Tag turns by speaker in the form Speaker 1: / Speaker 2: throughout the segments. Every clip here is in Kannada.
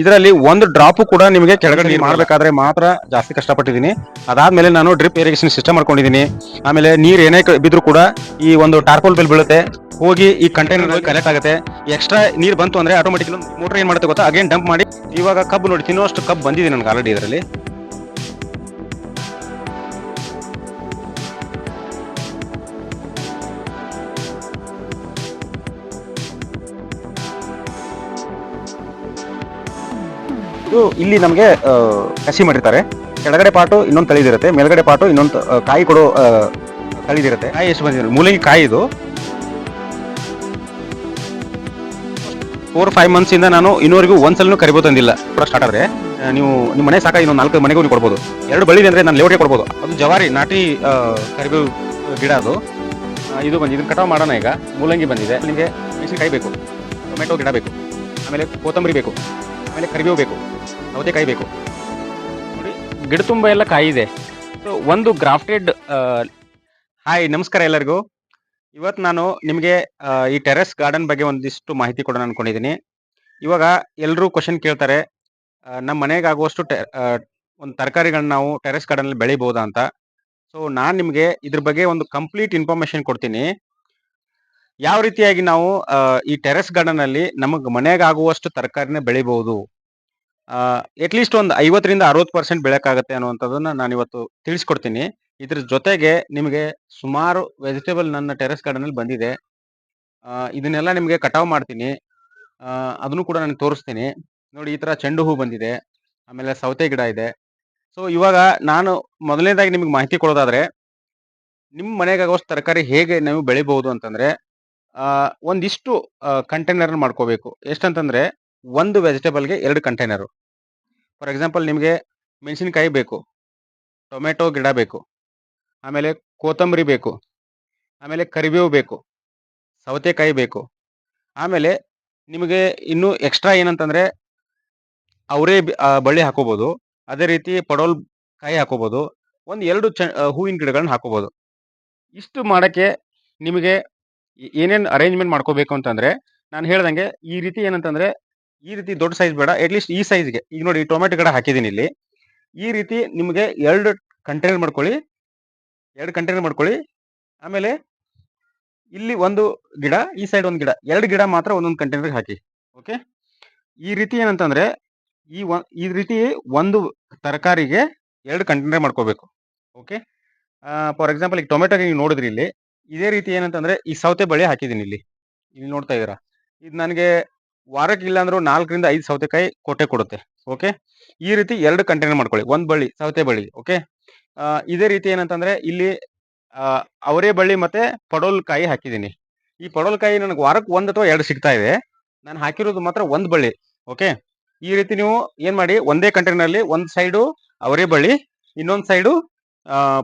Speaker 1: ಇದರಲ್ಲಿ ಒಂದು ಡ್ರಾಪ್ ಕೂಡ ನಿಮಗೆ ಕೆಳಗಡೆ ನೀರು ಮಾಡಬೇಕಾದ್ರೆ ಮಾತ್ರ ಜಾಸ್ತಿ ಕಷ್ಟಪಟ್ಟಿದ್ದೀನಿ. ಅದಾದ್ಮೇಲೆ ನಾನು ಡ್ರಿಪ್ ಇರಿಗೇಷನ್ ಸಿಸ್ಟಮ್ ಮಾಡ್ಕೊಂಡಿದ್ದೀನಿ. ಆಮೇಲೆ ನೀರು ಏನೇ ಬಿದ್ರೂ ಕೂಡ ಈ ಒಂದು ಟಾರ್ಪೋಲ್ ಬೆಲ್ ಬೀಳುತ್ತೆ. ಹೋಗಿ ಈ ಕಂಟೈನರ್ ಕಲೆಕ್ಟ್ ಆಗುತ್ತೆ. ಎಕ್ಸ್ಟ್ರಾ ನೀರು ಬಂತು ಅಂದ್ರೆ ಆಟೋಮೆಟಿಕ್ ಮೋಟರ್ ಏನ್ ಮಾಡುತ್ತೆ ಗೊತ್ತಾ? ಅಗೇನ್ ಡಂಪ್ ಮಾಡಿ ಇವಾಗ ಕಬ್ಬು ನೋಡಿ ತಿನ್ನುವಷ್ಟು ಕಬ್ಬು ಬಂದಿದೆ ನನಗೆ ಆಲ್ರೆಡಿ ಇದರಲ್ಲಿ. ಇದು ಇಲ್ಲಿ ನಮಗೆ ಕಸಿ ಮಾಡಿರ್ತಾರೆ. ಕೆಳಗಡೆ ಪಾಟು, ಇನ್ನೊಂದು ತಳಿದಿರುತ್ತೆ. ಮೇಲ್ಗಡೆ ಪಾಟು, ಇನ್ನೊಂದು ಕಾಯಿ ಕೊಡೋ ತಳಿದಿರುತ್ತೆ. ಕಾಯಿ ಎಷ್ಟು ಬಂದಿರೋ ಮೂಲಂಗಿ ಕಾಯಿ ಇದು. ಫೋರ್ ಫೈವ್ ಮಂತ್ಸ್ ಇಂದ ನಾನು ಇನ್ನೂವರೆಗೂ ಒಂದ್ಸಲೂ ಕರಿಬೋದು ತಂದಿಲ್ಲ. ಕೂಡ ಸ್ಟಾರ್ಟ್ ಆದ್ರೆ. ನೀವು ನಿಮ್ಮ ಮನೆ ಸಾಕ ಇನ್ನೊಂದು ನಾಲ್ಕು ಮನೆಗೂ ನೀವು ಕೊಡ್ಬೋದು. ಎರಡು ಬಳ್ಳಿ ಅಂದರೆ ನಾನು ಲೇಔಟ್ಗೆ ಕೊಡ್ಬೋದು. ಅದು ಜವಾರಿ, ನಾಟಿ ಕರಿಬೇವು ಗಿಡ ಅದು. ಇದು ಬಂದು ಇದನ್ನು ಕಟಾವು ಮಾಡೋಣ ಈಗ. ಮೂಲಂಗಿ ಬಂದಿದೆ. ನಿಮಗೆ ಮೆಣಸಿನಕಾಯಿ ಬೇಕು. ಟೊಮೆಟೊ ಗಿಡ ಬೇಕು. ಆಮೇಲೆ ಕೊತ್ತಂಬರಿ ಬೇಕು. ಆಮೇಲೆ ಕರಿಬೇವು ಬೇಕು. ಸೌತೆಕಾಯಿ ಬೇಕು ನೋಡಿ ಗಿಡ ತುಂಬ ಎಲ್ಲ ಕಾಯಿ ಇದೆ ಸೊ ಒಂದು ಗ್ರಾಫ್ಟೆಡ್ ಹಾಯ್ ನಮಸ್ಕಾರ ಎಲ್ಲರಿಗೂ. ಇವತ್ತು ನಾನು ನಿಮಗೆ ಈ ಟೆರೆಸ್ ಗಾರ್ಡನ್ ಬಗ್ಗೆ ಒಂದಿಷ್ಟು ಮಾಹಿತಿ ಕೊಡೋಣ ಅನ್ಕೊಂಡಿದ್ದೀನಿ ಇವಾಗ ಎಲ್ಲರೂ ಕ್ವಶನ್ ಕೇಳ್ತಾರೆ ನಮ್ಮ ಮನೆಗೆ ಆಗುವಷ್ಟು ಟೆ ಒಂದು ತರಕಾರಿಗಳನ್ನ ನಾವು ಟೆರೆಸ್ ಗಾರ್ಡನಲ್ಲಿ ಬೆಳಿಬೋದಾ ಅಂತ. ಸೊ ನಾನು ನಿಮಗೆ ಇದ್ರ ಬಗ್ಗೆ ಒಂದು ಕಂಪ್ಲೀಟ್ ಇನ್ಫಾರ್ಮೇಶನ್ ಕೊಡ್ತೀನಿ. ಯಾವ ರೀತಿಯಾಗಿ ನಾವು ಈ ಟೆರೆಸ್ ಗಾರ್ಡನ್ ಅಲ್ಲಿ ನಮಗೆ ಮನೆಗೆ ಆಗುವಷ್ಟು ತರಕಾರಿನ ಬೆಳಿಬಹುದು ಅಟ್ಲೀಸ್ಟ್ ಒಂದು ಐವತ್ತರಿಂದ ಅರವತ್ತು ಪರ್ಸೆಂಟ್ ಬೆಳೆಯೋಕ್ಕಾಗತ್ತೆ ಅನ್ನುವಂಥದ್ದನ್ನು ನಾನು ಇವತ್ತು ತಿಳಿಸ್ಕೊಡ್ತೀನಿ. ಇದ್ರ ಜೊತೆಗೆ ನಿಮಗೆ ಸುಮಾರು ವೆಜಿಟೇಬಲ್ ನನ್ನ ಟೆರೆಸ್ ಗಾರ್ಡನಲ್ಲಿ ಬಂದಿದೆ. ಇದನ್ನೆಲ್ಲ ನಿಮಗೆ ಕಟಾವು ಮಾಡ್ತೀನಿ. ಅದನ್ನು ಕೂಡ ನಾನು ತೋರಿಸ್ತೀನಿ. ನೋಡಿ, ಈ ಥರ ಚೆಂಡು ಹೂ ಬಂದಿದೆ. ಆಮೇಲೆ ಸೌತೆ ಗಿಡ ಇದೆ. ಸೊ ಇವಾಗ ನಾನು ಮೊದಲನೇದಾಗಿ ನಿಮಗೆ ಮಾಹಿತಿ ಕೊಡೋದಾದ್ರೆ ನಿಮ್ಮ ಮನೆಗಾಗುವಷ್ಟು ತರಕಾರಿ ಹೇಗೆ ನೀವು ಬೆಳಿಬಹುದು ಅಂತಂದ್ರೆ ಒಂದಿಷ್ಟು ಕಂಟೈನರ್ ಮಾಡ್ಕೋಬೇಕು. ಎಷ್ಟಂತಂದ್ರೆ ಒಂದು ವೆಜಿಟೇಬಲ್ಗೆ ಎರಡು ಕಂಟೈನರು. ಫಾರ್ ಎಕ್ಸಾಂಪಲ್ ನಿಮಗೆ ಮೆಣಸಿನಕಾಯಿ ಬೇಕು, ಟೊಮೆಟೊ ಗಿಡ ಬೇಕು, ಆಮೇಲೆ ಕೊತ್ತಂಬರಿ ಬೇಕು, ಆಮೇಲೆ ಕರಿಬೇವು ಬೇಕು, ಸೌತೆಕಾಯಿ ಬೇಕು, ಆಮೇಲೆ ನಿಮಗೆ ಇನ್ನೂ ಎಕ್ಸ್ಟ್ರಾ ಏನಂತಂದರೆ ಅವರೇ ಬಳ್ಳಿ ಹಾಕೋಬೋದು, ಅದೇ ರೀತಿ ಪಡೋಲ್ ಕಾಯಿ ಹಾಕೋಬೋದು, ಒಂದು ಎರಡು ಚ ಹೂವಿನ ಗಿಡಗಳನ್ನ ಹಾಕೋಬೋದು. ಇಷ್ಟು ಮಾಡೋಕ್ಕೆ ನಿಮಗೆ ಏನೇನು ಅರೇಂಜ್ಮೆಂಟ್ ಮಾಡ್ಕೋಬೇಕು ಅಂತಂದರೆ, ನಾನು ಹೇಳ್ದಂಗೆ ಈ ರೀತಿ ಏನಂತಂದ್ರೆ ಈ ರೀತಿ ದೊಡ್ಡ ಸೈಜ್ ಬೇಡ ಅಟ್ಲೀಸ್ಟ್ ಈ ಸೈಜ್ಗೆ ಈಗ ನೋಡಿ ಟೊಮೆಟೊ ಗಿಡ ಹಾಕಿದ್ದೀನಿ ಇಲ್ಲಿ. ಈ ರೀತಿ ನಿಮಗೆ ಎರಡು ಕಂಟೈನರ್ ಮಾಡ್ಕೊಳ್ಳಿ. ಎರಡು ಕಂಟೈನರ್ ಮಾಡ್ಕೊಳ್ಳಿ. ಆಮೇಲೆ ಇಲ್ಲಿ ಒಂದು ಗಿಡ, ಈ ಸೈಡ್ ಒಂದು ಗಿಡ. ಎರಡು ಗಿಡ ಮಾತ್ರ ಒಂದೊಂದು ಕಂಟೈನರ್ಗೆ ಹಾಕಿ. ಓಕೆ ಈ ರೀತಿ ಏನಂತಂದ್ರೆ, ಈ ಈ ರೀತಿ ಒಂದು ತರಕಾರಿಗೆ ಎರಡು ಕಂಟೈನರ್ ಮಾಡ್ಕೋಬೇಕು. ಓಕೆ ಫಾರ್ ಎಕ್ಸಾಂಪಲ್ ಈಗ ಟೊಮೆಟೊಗೆ ನೀವು ನೋಡಿದ್ರಿ ಇಲ್ಲಿ. ಇದೇ ರೀತಿ ಏನಂತಂದ್ರೆ, ಈ ಸೌತೆ ಬಳ್ಳಿ ಹಾಕಿದ್ದೀನಿ ಇಲ್ಲಿ. ಇಲ್ಲಿ ನೋಡ್ತಾ ಇದ್ದೀರಾ? ಇದು ನನಗೆ ವಾರಕ್ಕೆ ಇಲ್ಲ ಅಂದ್ರೂ ನಾಲ್ಕರಿಂದ ಐದು ಸೌತೆಕಾಯಿ ಕೊಟ್ಟೆ ಕೊಡುತ್ತೆ ಓಕೆ ಈ ರೀತಿ ಎರಡು ಕಂಟೈನರ್ ಮಾಡ್ಕೊಳ್ಳಿ, ಒಂದು ಬಳ್ಳಿ, ಸೌತೆ ಬಳ್ಳಿ ಓಕೆ ಇದೇ ರೀತಿ ಏನಂತಂದ್ರೆ ಇಲ್ಲಿ ಅವರೇ ಬಳ್ಳಿ ಮತ್ತೆ ಪಡೋಲ್ಕಾಯಿ ಹಾಕಿದ್ದೀನಿ. ಈ ಪಡೋಲ್ಕಾಯಿ ನನಗೆ ವಾರಕ್ಕೆ ಒಂದು ಅಥವಾ ಎರಡು ಸಿಗ್ತಾ ಇದೆ. ನಾನು ಹಾಕಿರೋದು ಮಾತ್ರ ಒಂದು ಬಳ್ಳಿ ಓಕೆ ಈ ರೀತಿ ನೀವು ಏನು ಮಾಡಿ, ಒಂದೇ ಕಂಟೈನರ್ಲಿ ಒಂದು ಸೈಡು ಅವರೇ ಬಳ್ಳಿ, ಇನ್ನೊಂದು ಸೈಡು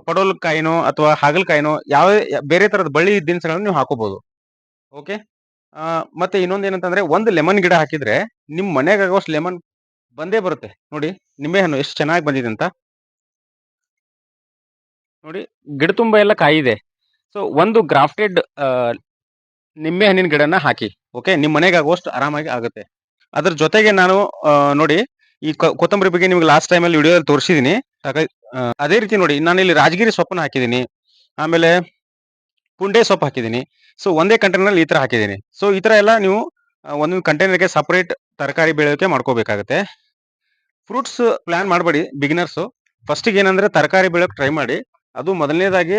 Speaker 1: ಪಡೋಲ್ಕಾಯಿನೋ ಅಥವಾ ಹಾಗಲಕಾಯಿನೋ, ಯಾವ, ಬೇರೆ ತರದ ಬಳ್ಳಿ ದಿನಸಗಳನ್ನು ನೀವು ಹಾಕೋಬಹುದು ಓಕೆ ಮತ್ತೆ ಇನ್ನೊಂದು ಏನಂತಂದ್ರೆ ಒಂದು ಲೆಮನ್ ಗಿಡ ಹಾಕಿದ್ರೆ ನಿಮ್ ಮನೆಗೆ ಲೆಮನ್ ಬಂದೇ ಬರುತ್ತೆ. ನೋಡಿ, ನಿಂಬೆ ಹಣ್ಣು ಎಷ್ಟು ಚೆನ್ನಾಗಿ ಬಂದಿದೆ ಅಂತ. ನೋಡಿ, ಗಿಡ ತುಂಬ ಎಲ್ಲ ಕಾಯಿ ಇದೆ ಸೊ ಒಂದು ಗ್ರಾಫ್ಟೆಡ್ ನಿಂಬೆ ಹಣ್ಣಿನ ಗಿಡನ ಹಾಕಿ ಓಕೆ ನಿಮ್ಮ ಮನೆಗೆ ಆಗುವಷ್ಟು ಆರಾಮಾಗಿ ಆಗುತ್ತೆ. ಅದ್ರ ಜೊತೆಗೆ ನಾನು ನೋಡಿ, ಈ ಕೊತ್ತಂಬರಿ ಬಗ್ಗೆ ನಿಮ್ಗೆ ಲಾಸ್ಟ್ ಟೈಮ್ ಅಲ್ಲಿ ವಿಡಿಯೋದಲ್ಲಿ ತೋರಿಸಿದೀನಿ. ಅದೇ ರೀತಿ ನೋಡಿ ನಾನು ಇಲ್ಲಿ ರಾಜಗಿರಿ ಸೊಪ್ಪನ್ನ ಹಾಕಿದ್ದೀನಿ ಆಮೇಲೆ ಪುಂಡೆ ಸೊಪ್ಪು ಹಾಕಿದ್ದೀನಿ. ಸೊ ಒಂದೇ ಕಂಟೈನರ್ ಈ ಥರ ಹಾಕಿದ್ದೀನಿ. ಸೊ ಈ ಥರ ಎಲ್ಲ ನೀವು ಒಂದು ಒಂದೊಂದು ಕಂಟೈನರ್ಗೆ ಸಪ್ರೇಟ್ ತರಕಾರಿ ಬೆಳೆಯೋಕೆ ಮಾಡ್ಕೋಬೇಕಾಗುತ್ತೆ. ಫ್ರೂಟ್ಸ್ ಪ್ಲ್ಯಾನ್ ಮಾಡಬೇಡಿ ಬಿಗಿನರ್ಸ್ ಫಸ್ಟಿಗೆ ಏನಂದ್ರೆ ತರಕಾರಿ ಬೆಳೆಯೋಕೆ ಟ್ರೈ ಮಾಡಿ. ಅದು ಮೊದಲನೇದಾಗಿ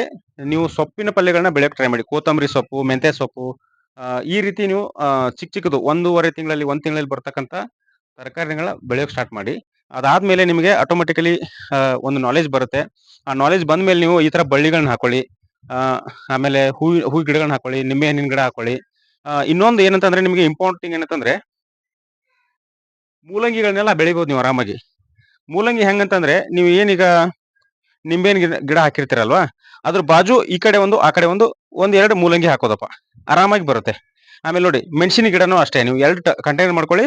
Speaker 1: ನೀವು ಸೊಪ್ಪಿನ ಪಲ್ಯಗಳನ್ನ ಬೆಳೆಯೋಕೆ ಟ್ರೈ ಮಾಡಿ. ಕೊತ್ತಂಬರಿ ಸೊಪ್ಪು, ಮೆಂತ್ಯ ಸೊಪ್ಪು ಈ ರೀತಿ ನೀವು ಚಿಕ್ಕ ಚಿಕ್ಕದು ಒಂದೂವರೆ ತಿಂಗಳಲ್ಲಿ, ಒಂದು ತಿಂಗಳಲ್ಲಿ ಬರ್ತಕ್ಕಂಥ ತರಕಾರಿಗಳ ಬೆಳೆಯೋಕೆ ಸ್ಟಾರ್ಟ್ ಮಾಡಿ. ಅದಾದ್ಮೇಲೆ ನಿಮಗೆ ಆಟೋಮೆಟಿಕಲಿ ಒಂದು ನಾಲೆಜ್ ಬರುತ್ತೆ. ಆ ನಾಲೆಜ್ ಬಂದ್ಮೇಲೆ ನೀವು ಈ ತರ ಬಳ್ಳಿಗಳನ್ನ ಹಾಕೊಳ್ಳಿ. ಆಮೇಲೆ ಹೂ ಹೂ ಗಿಡಗಳನ್ನ ಹಾಕೊಳ್ಳಿ, ನಿಂಬೆ ಹಣ್ಣಿನ ಗಿಡ ಹಾಕೊಳ್ಳಿ. ಇನ್ನೊಂದು ಏನಂತಂದ್ರೆ ನಿಮಗೆ ಇಂಪಾರ್ಟೆಂಟ್ ಏನಂತಂದ್ರೆ ಮೂಲಂಗಿಗಳನ್ನೆಲ್ಲ ಬೆಳಿಬೋದು ನೀವು ಆರಾಮಾಗಿ. ಮೂಲಂಗಿ ಹೆಂಗಂತಂದ್ರೆ ನೀವು ಏನೀಗ ನಿಂಬೆಹಣ್ಣು ಗಿಡ ಗಿಡ ಹಾಕಿರ್ತೀರಲ್ವಾ, ಅದ್ರ ಬಾಜು ಈ ಕಡೆ ಒಂದು, ಆ ಕಡೆ ಒಂದು ಒಂದ್ ಎರಡು ಮೂಲಂಗಿ ಹಾಕೋದಪ್ಪ. ಆರಾಮಾಗಿ ಬರುತ್ತೆ. ಆಮೇಲೆ ನೋಡಿ, ಮೆಣಸಿನ ಗಿಡನೂ ಅಷ್ಟೇ, ನೀವು ಎರಡು ಕಂಟೈನರ್ ಮಾಡ್ಕೊಳ್ಳಿ,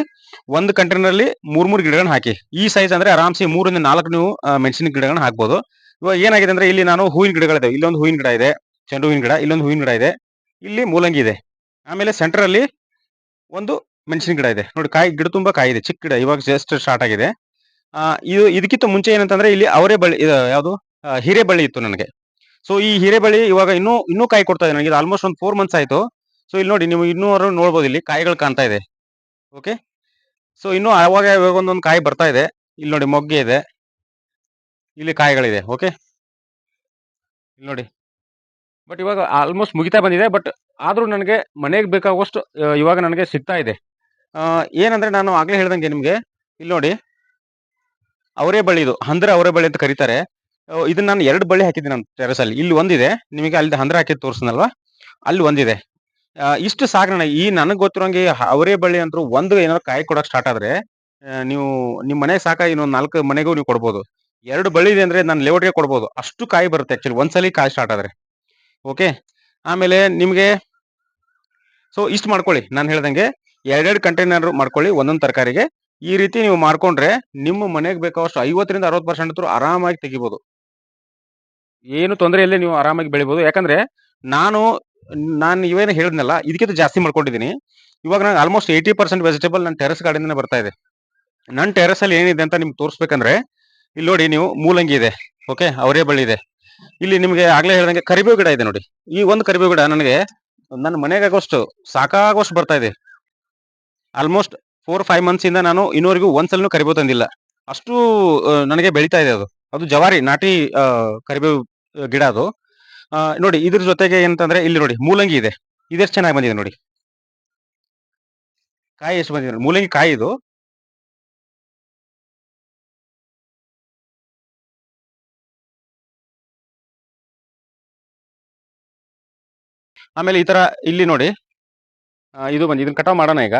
Speaker 1: ಒಂದು ಕಂಟೈನರ್ ಅಲ್ಲಿ ಮೂರ್ ಮೂರ್ ಗಿಡಗಳನ್ನ ಹಾಕಿ. ಈ ಸೈಜ್ ಅಂದ್ರೆ ಆರಾಮ್ಸಿ ಮೂರಿಂದ ನಾಲ್ಕು ನೀವು ಮೆಣಸಿನ ಗಿಡಗಳನ್ನ ಹಾಕ್ಬೋದು. ಇವಾಗ ಏನಾಗಿದೆ ಅಂದ್ರೆ ಇಲ್ಲಿ ನಾನು ಹೂವಿನ ಗಿಡಗಳಿದೆ ಇಲ್ಲೊಂದು ಹೂವಿನ ಗಿಡ ಇದೆ, ಚೆಂಡು ಹೂವಿನ ಗಿಡ, ಇಲ್ಲೊಂದು ಹೂವಿನ ಗಿಡ ಇದೆ. ಇಲ್ಲಿ ಮೂಲಂಗಿ ಇದೆ. ಆಮೇಲೆ ಸೆಂಟರ್ ಅಲ್ಲಿ ಒಂದು ಮೆಣಸಿನ ಗಿಡ ಇದೆ. ನೋಡಿ ಕಾಯಿ, ಗಿಡ ತುಂಬಾ ಕಾಯಿ ಇದೆ, ಚಿಕ್ಕ ಗಿಡ, ಇವಾಗ ಜಸ್ಟ್ ಸ್ಟಾರ್ಟ್ ಆಗಿದೆ. ಇದು ಇದಕ್ಕಿಂತ ಮುಂಚೆ ಏನಂತಂದ್ರೆ ಇಲ್ಲಿ ಅವರೇ ಬಳ್ಳಿ, ಇದು ಯಾವುದು? ಹಿರೇ ಬಳ್ಳಿ ಇತ್ತು ನನಗೆ. ಸೊ ಈ ಹಿರೇಬಳ್ಳಿ ಇವಾಗ ಇನ್ನೂ ಇನ್ನೂ ಕಾಯಿ ಕೊಡ್ತಾ ಇದೆ ನನಗೆ. ಆಲ್ಮೋಸ್ಟ್ ಒಂದು ಫೋರ್ ಮಂತ್ಸ್ ಆಯಿತು. ಸೊ ಇಲ್ಲಿ ನೋಡಿ, ನೀವು ಇನ್ನೂ ನೋಡ್ಬೋದು ಇಲ್ಲಿ, ಕಾಯಿಗಳು ಕಾಣ್ತಾ ಇದೆ. ಓಕೆ ಸೊ ಇನ್ನೂ ಅವಾಗ ಇವಾಗ ಒಂದೊಂದು ಕಾಯಿ ಬರ್ತಾ ಇದೆ. ಇಲ್ಲಿ ನೋಡಿ, ಮೊಗ್ಗೆ ಇದೆ. ಇಲ್ಲಿ ಕಾಯಿಗಳಿದೆ ಓಕೆ ಇಲ್ಲಿ ನೋಡಿ. ಬಟ್ ಇವಾಗ ಆಲ್ಮೋಸ್ಟ್ ಮುಗಿತಾ ಬಂದಿದೆ ಬಟ್ ಆದರೂ ನನಗೆ ಮನೆಗೆ ಬೇಕಾಗುವಷ್ಟು ಇವಾಗ ನನಗೆ ಸಿಗ್ತಾ ಇದೆ. ಏನಂದರೆ ನಾನು ಆಗಲೇ ಹೇಳ್ದಂಗೆ ನಿಮಗೆ, ಇಲ್ಲಿ ನೋಡಿ. ಅವರೇ ಬಳ್ಳಿ ಇದು ಹಂದ್ರ ಅವರೇ ಬಳ್ಳಿ ಅಂತ ಕರೀತಾರೆ. ಇದನ್ನ ನಾನು ಎರಡು ಬಳ್ಳಿ ಹಾಕಿದ್ದೀನಿ ನಾನು ಟೆರೆಸಲ್ಲಿ ಇಲ್ಲಿ ಒಂದಿದೆ, ನಿಮಗೆ ಅಲ್ಲಿ ಹಂದ್ರ ಹಾಕಿ ತೋರಿಸ್ನಲ್ವಾ? ಅಲ್ಲಿ ಒಂದಿದೆ. ಇಷ್ಟು ಸಾಗರಣ ಈ ನನಗೆ ಗೊತ್ತಿರೋಂಗೆ ಅವರೇ ಬಳ್ಳಿ ಅಂದರೂ ಒಂದು ಏನಾದ್ರು ಕಾಯಿ ಕೊಡೋಕೆ ಸ್ಟಾರ್ಟ್ ಆದರೆ ನೀವು ನಿಮ್ಮ ಮನೆಗೆ ಸಾಕ ಇನ್ನೊಂದು ನಾಲ್ಕು ಮನೆಗೂ ನೀವು ಕೊಡ್ಬೋದು. ಎರಡು ಬಳ್ಳಿ ಇದೆ ಅಂದ್ರೆ ನಾನು ಲೇಔಟ್ಗೆ ಕೊಡ್ಬೋದು. ಅಷ್ಟು ಕಾಯಿ ಬರುತ್ತೆ ಆಕ್ಚುಲಿ ಒಂದ್ಸಲಿ ಕಾಯಿ ಸ್ಟಾರ್ಟ್ ಆದ್ರೆ. ಓಕೆ ಆಮೇಲೆ ನಿಮಗೆ ಸೊ ಇಷ್ಟು ಮಾಡ್ಕೊಳ್ಳಿ. ನಾನು ಹೇಳ್ದಂಗೆ ಎರಡೆರಡು ಕಂಟೈನರ್ ಮಾಡ್ಕೊಳ್ಳಿ ಒಂದೊಂದು ತರಕಾರಿಗೆ. ಈ ರೀತಿ ನೀವು ಮಾಡ್ಕೊಂಡ್ರೆ ನಿಮ್ಮ ಮನೆಗೆ ಬೇಕಾದಷ್ಟು ಐವತ್ತರಿಂದ ಅರವತ್ತು ಪರ್ಸೆಂಟ್ ಆರಾಮಾಗಿ ತೆಗಿಬೋದು. ಏನು ತೊಂದರೆ ಇಲ್ಲ ನೀವು ಆರಾಮಾಗಿ ಬೆಳಿಬೋದು. ಯಾಕಂದ್ರೆ ನಾನು ನಾನು ಇವೇನು ಹೇಳಿದ್ನಲ್ಲ, ಇದಕ್ಕಿಂತ ಜಾಸ್ತಿ ಮಾಡ್ಕೊಂಡಿದ್ದೀನಿ. ಇವಾಗ ನಾನು ಆಲ್ಮೋಸ್ಟ್ ಏಯ್ಟಿ ಪರ್ಸೆಂಟ್ ವೆಜಿಟೇಬಲ್ ನನ್ನ ಟೆರೆಸ್ ಗಾರ್ಡನ್ ಬರ್ತಾ ಇದೆ. ನನ್ನ ಟೆರೆಸ್ ಅಲ್ಲಿ ಏನಿದೆ ಅಂತ ನಿಮ್ಗೆ ತೋರಿಸ್ಬೇಕಂದ್ರೆ ಇಲ್ಲಿ ನೋಡಿ ನೀವು ಮೂಲಂಗಿ ಇದೆ ಓಕೆ ಅವರೇ ಬಳ್ಳಿ ಇದೆ. ಇಲ್ಲಿ ನಿಮಗೆ ಆಗ್ಲೇ ಹೇಳಿದಂಗೆ ಕರಿಬೇವು ಗಿಡ ಇದೆ ನೋಡಿ. ಈ ಒಂದು ಕರಿಬೇವು ಗಿಡ ನನಗೆ ನನ್ನ ಮನೆಗಾಗೋಷ್ಟು ಸಾಕಾಗೋಷ್ಟು ಬರ್ತಾ ಇದೆ. ಆಲ್ಮೋಸ್ಟ್ ಫೋರ್ ಫೈವ್ ಮಂತ್ಸ್ ಇಂದ ನಾನು ಇನ್ನೂವರೆಗೂ ಒಂದ್ಸಲೂ ಕರಿಬೇವು ತಂದಿಲ್ಲ. ಅಷ್ಟು ನನಗೆ ಬೆಳೀತಾ ಇದೆ ಅದು. ಅದು ಜವಾರಿ, ನಾಟಿ ಕರಿಬೇವು ಗಿಡ ಅದು. ನೋಡಿ ಇದ್ರ ಜೊತೆಗೆ ಏನಂತಂದ್ರೆ ಇಲ್ಲಿ ನೋಡಿ ಮೂಲಂಗಿ ಇದೆ. ಇದೆಷ್ಟು ಚೆನ್ನಾಗಿ ಬಂದಿದೆ ನೋಡಿ. ಕಾಯಿ ಎಷ್ಟು ಬಂದಿದೆ. ಮೂಲಂಗಿ ಕಾಯಿ ಇದು. ಆಮೇಲೆ ಈ ತರ ಇಲ್ಲಿ ನೋಡಿ. ಇದು ಬಂದು ಇದನ್ನ ಕಟಾವ್ ಮಾಡೋಣ ಈಗ.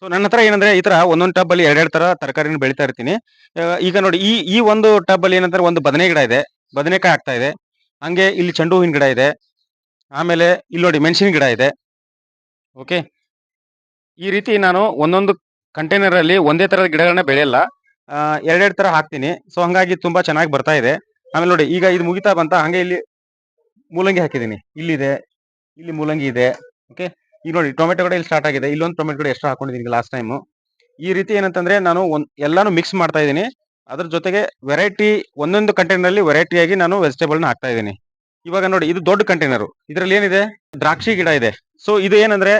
Speaker 1: ಸೊ ನನ್ನ ಹತ್ರ ಏನಂದ್ರೆ ಈ ತರ ಒಂದೊಂದು ಟಬ್ ಅಲ್ಲಿ ಎರಡೆರಡು ತರ ತರಕಾರಿನ ಬೆಳಿತಾ ಇರ್ತೀನಿ. ಈಗ ನೋಡಿ, ಈ ಈ ಒಂದು ಟಬ್ ಅಲ್ಲಿ ಏನಂದ್ರೆ ಒಂದು ಬದನೆ ಗಿಡ ಇದೆ. ಬದನೆಕಾಯಿ ಆಗ್ತಾ ಇದೆ. ಹಂಗೆ ಇಲ್ಲಿ ಚೆಂಡು ಹೂವಿನ ಗಿಡ ಇದೆ. ಆಮೇಲೆ ಇಲ್ಲಿ ನೋಡಿ ಮೆಣಸಿನ ಗಿಡ ಇದೆ. ಓಕೆ ಈ ರೀತಿ ನಾನು ಒಂದೊಂದು ಕಂಟೈನರ್ ಅಲ್ಲಿ ಒಂದೇ ತರದ ಗಿಡಗಳನ್ನ ಬೆಳೆಯಲ್ಲ. ಎರಡೆರಡು ತರ ಹಾಕ್ತೀನಿ. ಸೊ ಹಂಗಾಗಿ ತುಂಬಾ ಚೆನ್ನಾಗಿ ಬರ್ತಾ ಇದೆ. ಆಮೇಲೆ ನೋಡಿ, ಈಗ ಇದು ಮುಗಿತಾ ಬಂತ, ಹಂಗೆ ಇಲ್ಲಿ ಮೂಲಂಗಿ ಹಾಕಿದ್ದೀನಿ. ಇಲ್ಲಿದೆ, ಇಲ್ಲಿ ಮೂಲಂಗಿ ಇದೆ ಓಕೆ ಈಗ ನೋಡಿ, ಟೊಮೆಟೊ ಕೂಡ ಇಲ್ಲಿ ಸ್ಟಾರ್ಟ್ ಆಗಿದೆ. ಇಲ್ಲೊಂದು ಟೊಮೆಟೊ ಕೂಡ ಎಷ್ಟು ಹಾಕೊಂಡಿದ್ದೀನಿ ಲಾಸ್ಟ್ ಟೈಮು ಈ ರೀತಿ ಏನಂತಂದ್ರೆ ನಾನು ಒಂದು ಎಲ್ಲಾನು ಮಿಕ್ಸ್ ಮಾಡ್ತಾ ಇದ್ದೀನಿ. ಅದ್ರ ಜೊತೆಗೆ ವೆರೈಟಿ ಒಂದೊಂದು ಕಂಟೈನರ್ ಆಗಿ ನಾನು ವೆಜಿಟೇಬಲ್ನ ಹಾಕ್ತಾ ಇದ್ದೀನಿ. ಇವಾಗ ನೋಡಿ, ಇದು ದೊಡ್ಡ ಕಂಟೈನರ್ ಇದರಲ್ಲಿ ಏನಿದೆ? ದ್ರಾಕ್ಷಿ ಗಿಡ ಇದೆ. ಸೊ ಇದು ಏನಂದ್ರೆ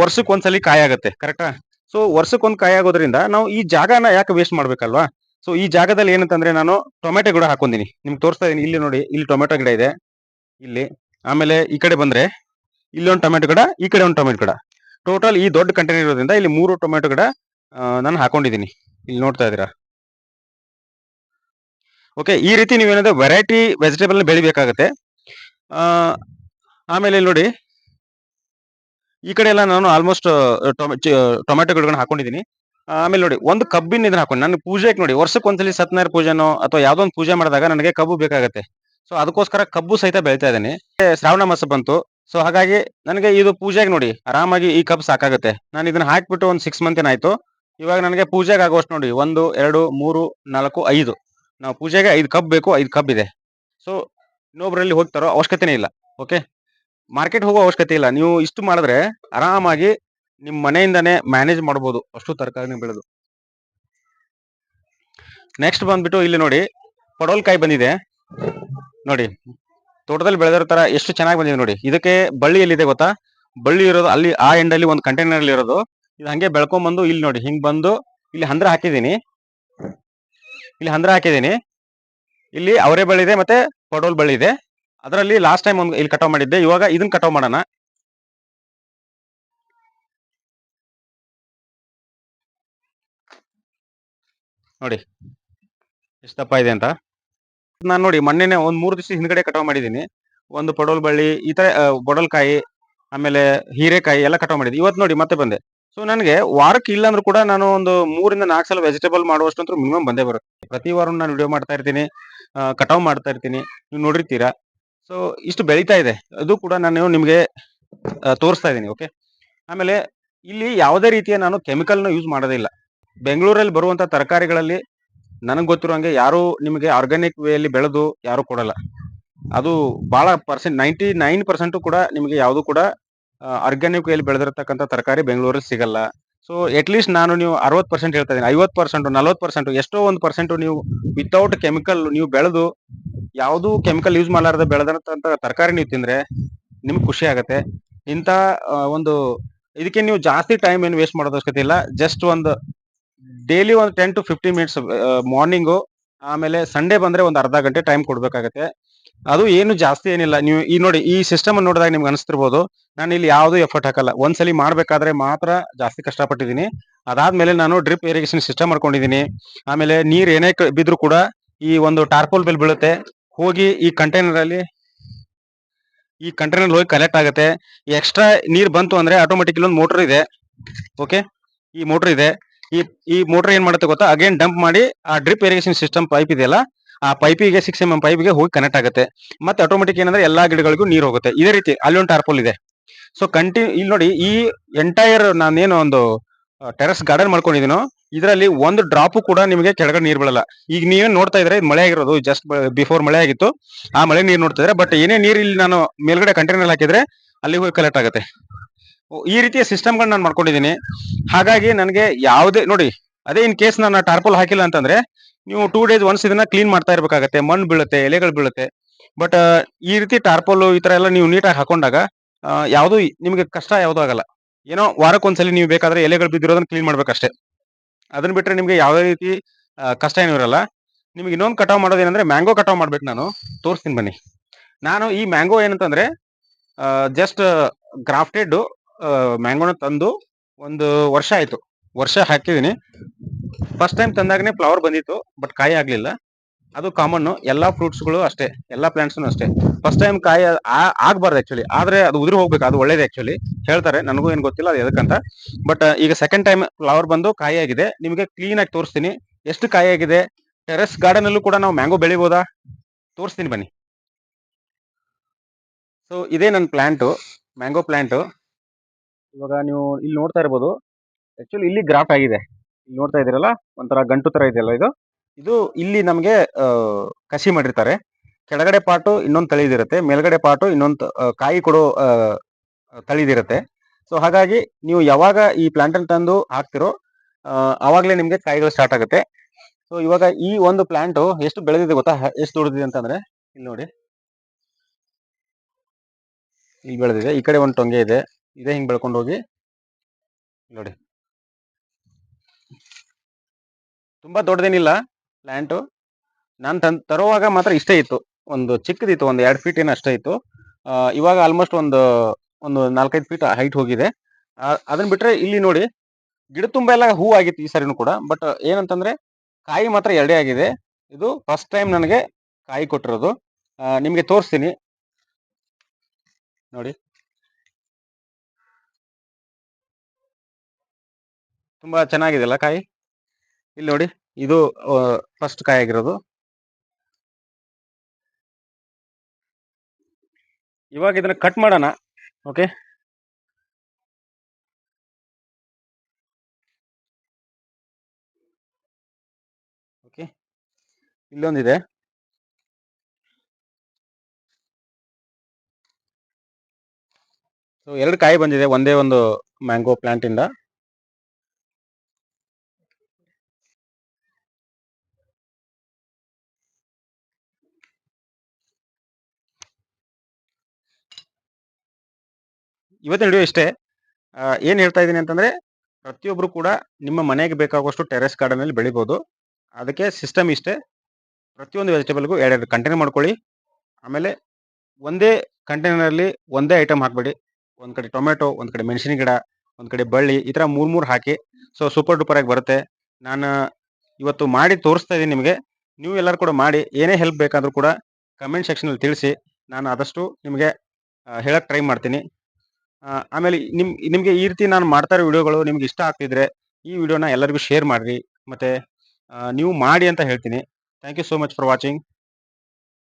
Speaker 1: ವರ್ಷಕ್ಕೆ ಒಂದ್ಸಲಿ ಕಾಯಿ ಆಗುತ್ತೆ ಕರೆಕ್ಟಾ ಸೊ ಒಂದ್ ಕಾಯಿ ಆಗೋದ್ರಿಂದ ನಾವು ಈ ಜಾಗನ ಯಾಕೆ ವೇಸ್ಟ್ ಮಾಡ್ಬೇಕಲ್ವಾ? ಸೊ ಈ ಜಾಗದಲ್ಲಿ ಏನಂತಂದ್ರೆ ನಾನು ಟೊಮೆಟೊ ಗಿಡ ಹಾಕೊಂಡಿನಿ ನಿಮ್ಗೆ ತೋರಿಸ್ತಾ ಇದೀನಿ ಇಲ್ಲಿ ನೋಡಿ, ಇಲ್ಲಿ ಟೊಮೆಟೊ ಗಿಡ ಇದೆ. ಇಲ್ಲಿ. ಆಮೇಲೆ ಈ ಕಡೆ ಬಂದ್ರೆ ಇಲ್ಲಿ ಒಂದು ಟೊಮೆಟೊ ಗಿಡ, ಈ ಕಡೆ ಒಂದು ಟೊಮೆಟೊ ಗಿಡ. ಟೋಟಲ್ ಈ ದೊಡ್ಡ ಕಂಟೈನರ್ ಇರೋದ್ರಿಂದ ಇಲ್ಲಿ ಮೂರು ಟೊಮೆಟೊ ಗಿಡ ನಾನು ಹಾಕೊಂಡಿದ್ದೀನಿ. ಇಲ್ಲಿ ನೋಡ್ತಾ ಇದೀರಾ ಓಕೆ ಈ ರೀತಿ ನೀವೇನಂದ್ರೆ ವೆರೈಟಿ ವೆಜಿಟೇಬಲ್ ಬೆಳಿಬೇಕಾಗತ್ತೆ. ಆಮೇಲೆ ಇಲ್ಲಿ ನೋಡಿ. ಈ ಕಡೆ ಎಲ್ಲ ನಾನು ಆಲ್ಮೋಸ್ಟ್ ಟೊಮೆಟೊ ಗಿಡಗಳನ್ನ ಹಾಕೊಂಡಿದ್ದೀನಿ. ಆಮೇಲೆ ನೋಡಿ, ಒಂದು ಕಬ್ಬಿನ ಇದನ್ನ ಹಾಕೊಂಡು, ನಾನು ಪೂಜೆಗೆ ನೋಡಿ ವರ್ಷಕ್ಕೆ ಒಂದ್ಸಲಿ ಸತ್ಯನಾರಾಯಣ ಪೂಜೆನೋ ಅಥವಾ ಯಾವುದೋ ಒಂದು ಪೂಜೆ ಮಾಡಿದಾಗ ನನಗೆ ಕಬ್ಬು ಬೇಕಾಗತ್ತೆ. ಸೊ ಅದಕ್ಕೋಸ್ಕರ ಕಬ್ಬು ಸಹಿತ ಬೆಳಿತಾ ಇದ್ದೀನಿ. ಶ್ರಾವಣ ಮಾಸ ಬಂತು. ಸೊ ಹಾಗಾಗಿ ನನಗೆ ಇದು ಪೂಜೆಗೆ ನೋಡಿ, ಆರಾಮಾಗಿ ಈ ಕಬ್ಬು ಸಾಕಾಗುತ್ತೆ. ನಾನು ಇದನ್ನ ಹಾಕ್ಬಿಟ್ಟು ಒಂದು ಸಿಕ್ಸ್ ಮಂತ್ ಏನಾಯ್ತು ಇವಾಗ ನನಗೆ ಪೂಜೆಗೆ ಆಗುವಷ್ಟು ನೋಡಿ, ಒಂದು, ಎರಡು, ಮೂರು, ನಾಲ್ಕು, ಐದು. ನಾವು ಪೂಜೆಗೆ ಐದು ಕಬ್ ಬೇಕು, ಐದು ಕಬ್ ಇದೆ. ಸೊ ಇನ್ನೊಬ್ಬರಲ್ಲಿ ಹೋಗ್ತಾರೋ ಅವಶ್ಯಕತೆನೇ ಇಲ್ಲ ಓಕೆ ಮಾರ್ಕೆಟ್ ಹೋಗೋ ಅವಶ್ಯಕತೆ ಇಲ್ಲ. ನೀವು ಇಷ್ಟು ಮಾಡಿದ್ರೆ ಆರಾಮಾಗಿ ನಿಮ್ಮ ಮನೆಯಿಂದನೇ ಮ್ಯಾನೇಜ್ ಮಾಡ್ಬೋದು, ಅಷ್ಟು ತರಕಾರಿ ಬೆಳೆದು. ನೆಕ್ಸ್ಟ್ ಬಂದ್ಬಿಟ್ಟು ಇಲ್ಲಿ ನೋಡಿ ಪಡೋಲ್ಕಾಯಿ ಬಂದಿದೆ. ನೋಡಿ, ತೋಟದಲ್ಲಿ ಬೆಳೆದಿರೋ ಎಷ್ಟು ಚೆನ್ನಾಗಿ ಬಂದಿದೆ ನೋಡಿ. ಇದಕ್ಕೆ ಬಳ್ಳಿ ಎಲ್ಲಿದೆ ಗೊತ್ತಾ? ಬಳ್ಳಿ ಇರೋದು ಅಲ್ಲಿ, ಆ ಎಂಡಲ್ಲಿ ಒಂದು ಕಂಟೈನರ್ ಅಲ್ಲಿ ಇರೋದು. ಇದು ಹಂಗೆ ಬೆಳ್ಕೊಂಡ್ ಬಂದು ಇಲ್ಲಿ ನೋಡಿ, ಹಿಂಗ್ ಬಂದು ಇಲ್ಲಿ ಹಂದ್ರ ಹಾಕಿದೀನಿ ಇಲ್ಲಿ ಹಂದ್ರ ಹಾಕಿದೀನಿ ಇಲ್ಲಿ ಅವರೆ ಬಳ್ಳಿ ಇದೆ ಮತ್ತೆ ಪಡೋಲ್ ಬಳ್ಳಿ ಇದೆ. ಅದರಲ್ಲಿ ಲಾಸ್ಟ್ ಟೈಮ್ ಒಂದು ಇಲ್ಲಿ ಕಟಾವ್ ಮಾಡಿದ್ದೆ. ಇವಾಗ ಇದನ್ನ ಕಟಾವ್ ಮಾಡೋಣ. ನೋಡಿ ಎಷ್ಟು ಇದೆ ಅಂತ. ನಾನು ನೋಡಿ ಮೊನ್ನೆನೆ ಒಂದ್ ಮೂರು ದಿವಸ ಹಿಂದ್ಗಡೆ ಕಟಾವ್ ಮಾಡಿದೀನಿ. ಒಂದು ಪಡೋಲ್ ಬಳ್ಳಿ, ಈ ತರ ಬೊಡಲ್ಕಾಯಿ, ಆಮೇಲೆ ಹೀರೆಕಾಯಿ ಎಲ್ಲ ಕಟಾವ್ ಮಾಡಿದ್ವಿ ಇವತ್ತು ನೋಡಿ ಮತ್ತೆ ಬಂದೆ. ಸೊ ನನಗೆ ವಾರಕ್ಕೆ ಇಲ್ಲ ಅಂದ್ರೂ ಕೂಡ ನಾನು ಒಂದು ಮೂರಿಂದ ನಾಲ್ಕು ಸಲ ವೆಜಿಟೇಬಲ್ ಮಾಡುವಷ್ಟು ಮಿನಿಮಮ್ ಬಂದೇ ಬರುತ್ತೆ. ಪ್ರತಿ ವಾರ ನಾನು ವಿಡಿಯೋ ಮಾಡ್ತಾ ಇರ್ತೀನಿ ಕಟಾವ್ ಮಾಡ್ತಾ ಇರ್ತೀನಿ. ನೀವು ನೋಡಿರ್ತೀರಾ? ಸೊ ಇಷ್ಟು ಬೆಳೀತಾ ಇದೆ. ಅದು ಕೂಡ ನಾನು ನಿಮಗೆ ತೋರಿಸ್ತಾ ಇದ್ದೀನಿ, ಓಕೆ? ಆಮೇಲೆ ಇಲ್ಲಿ ಯಾವುದೇ ರೀತಿಯ ನಾನು ಕೆಮಿಕಲ್ನ ಯೂಸ್ ಮಾಡೋದಿಲ್ಲ ಬೆಂಗಳೂರಲ್ಲಿ ಬರುವಂತ ತರಕಾರಿಗಳಲ್ಲಿ ನನಗೆ ಗೊತ್ತಿರೋಂಗೆ ಯಾರು ನಿಮಗೆ ಆರ್ಗಾನಿಕ್ ವೇಯಲ್ಲಿ ಬೆಳೆದು ಯಾರು ಕೊಡಲ್ಲ. ಅದು ಬಹಳ ಪರ್ಸೆಂಟ್ ನೈಂಟಿ ನೈನ್ ಪರ್ಸೆಂಟ್ ಕೂಡ ನಿಮಗೆ ಯಾವುದು ಕೂಡ ಆರ್ಗ್ಯಾನಿಕ್ ಅಲ್ಲಿ ಬೆಳೆದಿರತಕ್ಕಂತ ತರಕಾರಿ ಬೆಂಗಳೂರಲ್ಲಿ ಸಿಗಲ್ಲ. ಸೊ ಅಟ್ಲೀಸ್ಟ್ ನಾನು ನೀವು ಅರವತ್ತು ಪರ್ಸೆಂಟ್ ಹೇಳ್ತಾ ಇದ್ದೀನಿ. ಐವತ್ತು ಪರ್ಸೆಂಟ್ ನಲ್ವತ್ತು ಪರ್ಸೆಂಟ್ ಎಷ್ಟೋ ಒಂದು ಪರ್ಸೆಂಟ್ ನೀವು ವಿತೌಟ್ ಕೆಮಿಕಲ್ ನೀವು ಬೆಳೆದು ಯಾವುದು ಕೆಮಿಕಲ್ ಯೂಸ್ ಮಾಡಲಾರ್ದೆ ಬೆಳೆದಂತ ತರಕಾರಿ ನೀವು ತಿಂದ್ರೆ ನಿಮ್ಗೆ ಖುಷಿ ಆಗತ್ತೆ. ಇಂಥ ಒಂದು ಇದಕ್ಕೆ ನೀವು ಜಾಸ್ತಿ ಟೈಮ್ ಏನು ವೇಸ್ಟ್ ಮಾಡೋದು ಇಲ್ಲ. ಜಸ್ಟ್ ಒಂದು ಡೈಲಿ ಒಂದು ten to fifteen minutes morning ಆಮೇಲೆ ಸಂಡೇ ಬಂದ್ರೆ ಒಂದು ಅರ್ಧ ಗಂಟೆ ಟೈಮ್ ಕೊಡ್ಬೇಕಾಗತ್ತೆ. ಅದು ಏನು ಜಾಸ್ತಿ ಏನಿಲ್ಲ. ನೀವು ಈ ನೋಡಿ, ಈ ಸಿಸ್ಟಮ್ ನೋಡಿದಾಗ ನಿಮ್ಗೆ ಅನಿಸ್ತಿರ್ಬೋದು. ನಾನು ಇಲ್ಲಿ ಯಾವುದೂ ಎಫರ್ಟ್ ಹಾಕಲ್ಲ. ಒಂದ್ಸಲಿ ಮಾಡಬೇಕಾದ್ರೆ ಮಾತ್ರ ಜಾಸ್ತಿ ಕಷ್ಟಪಟ್ಟಿದ್ದೀನಿ. ಅದಾದ್ಮೇಲೆ ನಾನು ಡ್ರಿಪ್ ಇರಿಗೇಷನ್ ಸಿಸ್ಟಮ್ ಮಾಡ್ಕೊಂಡಿದ್ದೀನಿ. ಆಮೇಲೆ ನೀರು ಏನೇ ಬಿದ್ರೂ ಬಿದ್ರು ಕೂಡ ಈ ಒಂದು ಟಾರ್ಪೋಲ್ ಬೆಲ್ ಬೀಳುತ್ತೆ. ಹೋಗಿ ಈ ಕಂಟೈನರ್ ಅಲ್ಲಿ, ಈ ಕಂಟೈನರ್ ಹೋಗಿ ಕಲೆಕ್ಟ್ ಆಗುತ್ತೆ. ಎಕ್ಸ್ಟ್ರಾ ನೀರು ಬಂತು ಅಂದ್ರೆ ಆಟೋಮೆಟಿಕ್ ಒಂದು ಮೋಟರ್ ಇದೆ. ಓಕೆ ಈ ಮೋಟರ್ ಇದೆ. ಈ ಈ ಮೋಟರ್ ಏನ್ ಮಾಡುತ್ತೆ ಗೊತ್ತಾ? ಅಗೇನ್ ಡಂಪ್ ಮಾಡಿ ಆ ಡ್ರಿಪ್ ಇರಿಗೇಷನ್ ಸಿಸ್ಟಮ್ ಪೈಪ್ ಇದೆಯಲ್ಲ, ಆ ಪೈಪಿಗೆ ಸಿಕ್ಸ್ ಎಂ ಎಂ ಪೈಪ್ಗೆ ಹೋಗಿ ಕನೆಕ್ಟ್ ಆಗುತ್ತೆ. ಮತ್ತೆ ಆಟೋಮೆಟಿಕ್ ಏನಂದ್ರೆ ಎಲ್ಲಾ ಗಿಡಗಳಿಗೂ ನೀರು ಹೋಗುತ್ತೆ. ಇದೇ ರೀತಿ ಅಲ್ಲಿ ಒಂದು ಟಾರ್ಪೋಲ್ ಇದೆ. ಸೊ ಕಂಟಿನ್ಯೂ ಇಲ್ಲಿ ನೋಡಿ ಈ ಎಂಟೈರ್ ನಾನೇನು ಒಂದು ಟೆರಸ್ ಗಾರ್ಡನ್ ಮಾಡ್ಕೊಂಡಿದ್ದೀನೋ ಇದರಲ್ಲಿ ಒಂದು ಡ್ರಾಪ್ ಕೂಡ ನಿಮಗೆ ಕೆಳಗಡೆ ನೀರು ಬೀಳಲ್ಲ. ಈಗ ನೀವೇನ್ ನೋಡ್ತಾ ಇದ್ರೆ ಇದು ಮಳೆ ಆಗಿರೋದು ಜಸ್ಟ್ ಬಿಫೋರ್ ಮಳೆ ಆಗಿತ್ತು, ಆ ಮಳೆ ನೀರು ನೋಡ್ತಾ ಇದ್ರೆ ಬಟ್ ಏನೇ ನೀರು ಇಲ್ಲಿ ನಾನು ಮೇಲ್ಗಡೆ ಕಂಟೈನರ್ ಹಾಕಿದ್ರೆ, ಅಲ್ಲಿ ಹೋಗಿ ಕಲೆಕ್ಟ್ ಆಗುತ್ತೆ. ಈ ರೀತಿಯ ಸಿಸ್ಟಮ್ಗಳನ್ನ ನಾನು ಮಾಡ್ಕೊಂಡಿದ್ದೀನಿ ಹಾಗಾಗಿ ನನಗೆ ಯಾವುದೇ, ನೋಡಿ, ಅದೇ ಇನ್ ಕೇಸ್ ನಾನು ಟಾರ್ಪಲ್ ಹಾಕಿಲ್ಲ ಅಂತಂದ್ರೆ, ನೀವು ಟೂ ಡೇಸ್ ಒನ್ಸ್ ಇದನ್ನ ಕ್ಲೀನ್ ಮಾಡ್ತಾ ಇರ್ಬೇಕಾಗತ್ತೆ. ಮಣ್ಣು ಬೀಳುತ್ತೆ, ಎಲೆಗಳು ಬೀಳುತ್ತೆ. ಬಟ್ ಈ ರೀತಿ ಟಾರ್ಪಲ್ ಈ ತರ ಎಲ್ಲ ನೀವು ನೀಟಾಗಿ ಹಾಕೊಂಡಾಗ ಯಾವುದು ನಿಮಗೆ ಕಷ್ಟ ಯಾವುದು ಆಗಲ್ಲ. ಏನೋ ವಾರಕ್ಕೊಂದ್ಸಲಿ ನೀವು ಬೇಕಾದ್ರೆ ಎಲೆಗಳು ಬಿದ್ದಿರೋದನ್ನ ಕ್ಲೀನ್ ಮಾಡ್ಬೇಕಷ್ಟೇ. ಅದನ್ನ ಬಿಟ್ರೆ ನಿಮಗೆ ಯಾವುದೇ ರೀತಿ ಕಷ್ಟ ಏನೂ ಇರಲ್ಲ. ನಿಮ್ಗೆ ಇನ್ನೊಂದು ಕಟಾವ್ ಮಾಡೋದೇನಂದ್ರೆ ಮ್ಯಾಂಗೋ ಕಟಾವ್ ಮಾಡ್ಬೇಕು ನಾನು. ತೋರಿಸ್ತೀನಿ ಬನ್ನಿ. ನಾನು ಈ ಮ್ಯಾಂಗೋ ಏನಂತಂದ್ರೆ ಜಸ್ಟ್ ಗ್ರಾಫ್ಟೆಡ್ ಮ್ಯಾಂಗೋನ ತಂದು ಒಂದು ವರ್ಷ ಆಯ್ತು. ವರ್ಷ ಹಾಕಿದೀನಿ ಫಸ್ಟ್ ಟೈಮ್ ತಂದಾಗನೇ ಫ್ಲವರ್ ಬಂದಿತ್ತು ಬಟ್ ಕಾಯಿ ಆಗ್ಲಿಲ್ಲ. ಅದು ಕಾಮನ್ ಎಲ್ಲಾ ಫ್ರೂಟ್ಸ್ಗಳು ಅಷ್ಟೇ, ಎಲ್ಲಾ ಪ್ಲಾಂಟ್ಸ್ ಅಷ್ಟೇ. ಫಸ್ಟ್ ಟೈಮ್ ಕಾಯಿ ಆಗಬಾರ್ದು ಆಕ್ಚುಲಿ ಆದ್ರೆ ಅದು ಉದುರಿ ಹೋಗ್ಬೇಕು, ಅದು ಒಳ್ಳೇದು ಆ್ಯಕ್ಚುಲಿ ಹೇಳ್ತಾರೆ, ನನಗೂ ಏನು ಗೊತ್ತಿಲ್ಲ ಅದು ಎದಕ್ಕಂತ. ಬಟ್ ಈಗ ಸೆಕೆಂಡ್ ಟೈಮ್ ಫ್ಲವರ್ ಬಂದು ಕಾಯಿ ಆಗಿದೆ. ನಿಮಗೆ ಕ್ಲೀನ್ ಆಗಿ ತೋರಿಸ್ತೀನಿ. ಎಷ್ಟು ಕಾಯಿ ಆಗಿದೆ? ಟೆರೆಸ್ ಗಾರ್ಡನ್ ಅಲ್ಲೂ ಕೂಡ ನಾವು ಮ್ಯಾಂಗೋ ಬೆಳಿಬೋದಾ? ತೋರಿಸ್ತೀನಿ ಬನ್ನಿ. ಸೊ ಇದೇ ನನ್ನ ಪ್ಲ್ಯಾಂಟು ಮ್ಯಾಂಗೋ ಪ್ಲಾಂಟ್ ಇವಾಗ ನೀವು ಇಲ್ಲಿ ನೋಡ್ತಾ ಇರ್ಬೋದು. ಆಕ್ಚುಲಿ ಇಲ್ಲಿ ಗ್ರಾಫ್ಟ್ ಆಗಿದೆ. ಇಲ್ಲಿ ನೋಡ್ತಾ ಇದೀರಲ್ಲ ಒಂಥರ ಗಂಟು ತರ ಇದೆಯಲ್ಲ ಇದು? ಇದು ಇಲ್ಲಿ ನಮಗೆ ಕಸಿ ಮಾಡಿರ್ತಾರೆ. ಕೆಳಗಡೆ ಪಾಟು ಇನ್ನೊಂದು ತಳಿದಿರುತ್ತೆ ಮೇಲ್ಗಡೆ ಪಾಟು ಇನ್ನೊಂದು ಕಾಯಿ ಕೊಡೋ ತಳಿದಿರುತ್ತೆ ಸೊ ಹಾಗಾಗಿ ನೀವು ಯಾವಾಗ ಈ ಪ್ಲಾಂಟ್ ಅನ್ನು ತಂದು ಹಾಕ್ತಿರೋ ಆವಾಗಲೇ ನಿಮಗೆ ಕಾಯಿಗಳು ಸ್ಟಾರ್ಟ್ ಆಗುತ್ತೆ. ಸೊ ಇವಾಗ ಈ ಒಂದು ಪ್ಲಾಂಟು ಎಷ್ಟು ಬೆಳೆದಿದೆ ಗೊತ್ತಾ? ಎಷ್ಟು ದುಡಿದಿದೆ ಅಂತಂದ್ರೆ, ಇಲ್ಲಿ ನೋಡಿ. ಇಲ್ಲಿ ಬೆಳೆದಿದೆ. ಈ ಕಡೆ ಒಂದು ಟೊಂಗೆ ಇದೆ. ಇದೇ ಹಿಂಗೆ ಬೆಳ್ಕೊಂಡು ಹೋಗಿ ನೋಡಿ. ತುಂಬಾ ದೊಡ್ಡದೇನಿಲ್ಲ ಪ್ಲ್ಯಾಂಟು ನಾನು ತನ್ ತರುವಾಗ ಮಾತ್ರ ಇಷ್ಟೇ ಇತ್ತು. ಒಂದು ಚಿಕ್ಕದಿತ್ತು, ಒಂದು ಎರಡು ಫೀಟ್ ಏನು ಅಷ್ಟೇ ಇತ್ತು. ಇವಾಗ ಆಲ್ಮೋಸ್ಟ್ ಒಂದು ಒಂದು ನಾಲ್ಕೈದು ಫೀಟ್ ಹೈಟ್ ಹೋಗಿದೆ. ಅದನ್ನ ಬಿಟ್ರೆ ಇಲ್ಲಿ ನೋಡಿ ಗಿಡ ತುಂಬ ಎಲ್ಲ ಹೂ ಆಗಿತ್ತು ಈ ಸರಿನೂ ಕೂಡ. ಬಟ್ ಏನಂತಂದ್ರೆ ಕಾಯಿ ಮಾತ್ರ ಎರಡೇ ಆಗಿದೆ. ಇದು ಫಸ್ಟ್ ಟೈಮ್ ನನಗೆ ಕಾಯಿ ಕೊಟ್ಟಿರೋದು. ನಿಮ್ಗೆ ತೋರಿಸ್ತೀನಿ. ನೋಡಿ. ತುಂಬಾ ಚೆನ್ನಾಗಿದೆಯಲ್ಲ ಕಾಯಿ? ಇಲ್ಲಿ ನೋಡಿ, ಇದು ಫಸ್ಟ್ ಕಾಯಿ ಆಗಿರೋದು. ಇವಾಗ ಇದನ್ನ ಕಟ್ ಮಾಡೋಣ ಓಕೆ ಓಕೆ ಇಲ್ಲೊಂದಿದೆ. ಸೊ ಎರಡು ಕಾಯಿ ಬಂದಿದೆ, ಒಂದೇ ಒಂದು ಮ್ಯಾಂಗೋ ಪ್ಲಾಂಟ್ ಇವತ್ತಿನ ವಿಡಿಯೋ ಇಷ್ಟೇ. ಏನು ಹೇಳ್ತಾ ಇದ್ದೀನಿ ಅಂತಂದ್ರೆ ಪ್ರತಿಯೊಬ್ಬರು ಕೂಡ ನಿಮ್ಮ ಮನೆಗೆ ಬೇಕಾಗುವಷ್ಟು ಟೆರೆಸ್ ಗಾರ್ಡನ್ ಅಲ್ಲಿ ಬೆಳಿಬಹುದು ಅದಕ್ಕೆ ಸಿಸ್ಟಮ್ ಇಷ್ಟೇ. ಪ್ರತಿಯೊಂದು ವೆಜಿಟೇಬಲ್ಗೂ ಎರಡೆರಡು ಕಂಟೈನರ್ ಮಾಡ್ಕೊಳ್ಳಿ. ಆಮೇಲೆ ಒಂದೇ ಕಂಟೈನರ್ ಅಲ್ಲಿ ಒಂದೇ ಐಟಮ್ ಹಾಕ್ಬೇಡಿ. ಒಂದು ಕಡೆ ಟೊಮೆಟೊ ಒಂದು ಕಡೆ ಮೆಣಸಿನ ಗಿಡ, ಒಂದು ಕಡೆ ಬಳ್ಳಿ, ಈ ಥರ ಮೂರು ಮೂರು ಹಾಕಿ. ಸೊ ಸೂಪರ್ ಡೂಪರ್ ಆಗಿ ಬರುತ್ತೆ. ನಾನು ಇವತ್ತು ಮಾಡಿ ತೋರಿಸ್ತಾ ಇದ್ದೀನಿ ನಿಮಗೆ. ನೀವು ಎಲ್ಲರೂ ಕೂಡ ಮಾಡಿ. ಏನೇ ಹೆಲ್ಪ್ ಬೇಕಾದರೂ ಕೂಡ ಕಮೆಂಟ್ ಸೆಕ್ಷನ್ ಅಲ್ಲಿ ತಿಳಿಸಿ. ನಾನು ಆದಷ್ಟು ನಿಮಗೆ ಹೇಳಕ್ ಟ್ರೈ ಮಾಡ್ತೀನಿ. ಆಮೇಲೆ ನಿಮ್, ನಿಮ್ಗೆ ಈ ರೀತಿ ನಾನು ಮಾಡ್ತಾ ಇರೋ ವಿಡಿಯೋಗಳು ನಿಮ್ಗೆ ಇಷ್ಟ ಆಗ್ತಿದ್ರೆ ಈ ವಿಡಿಯೋನ ಎಲ್ಲರಿಗೂ ಶೇರ್ ಮಾಡ್ರಿ. ಮತ್ತೆ ನೀವು ಮಾಡಿ ಅಂತ ಹೇಳ್ತೀನಿ. Thank you so much for watching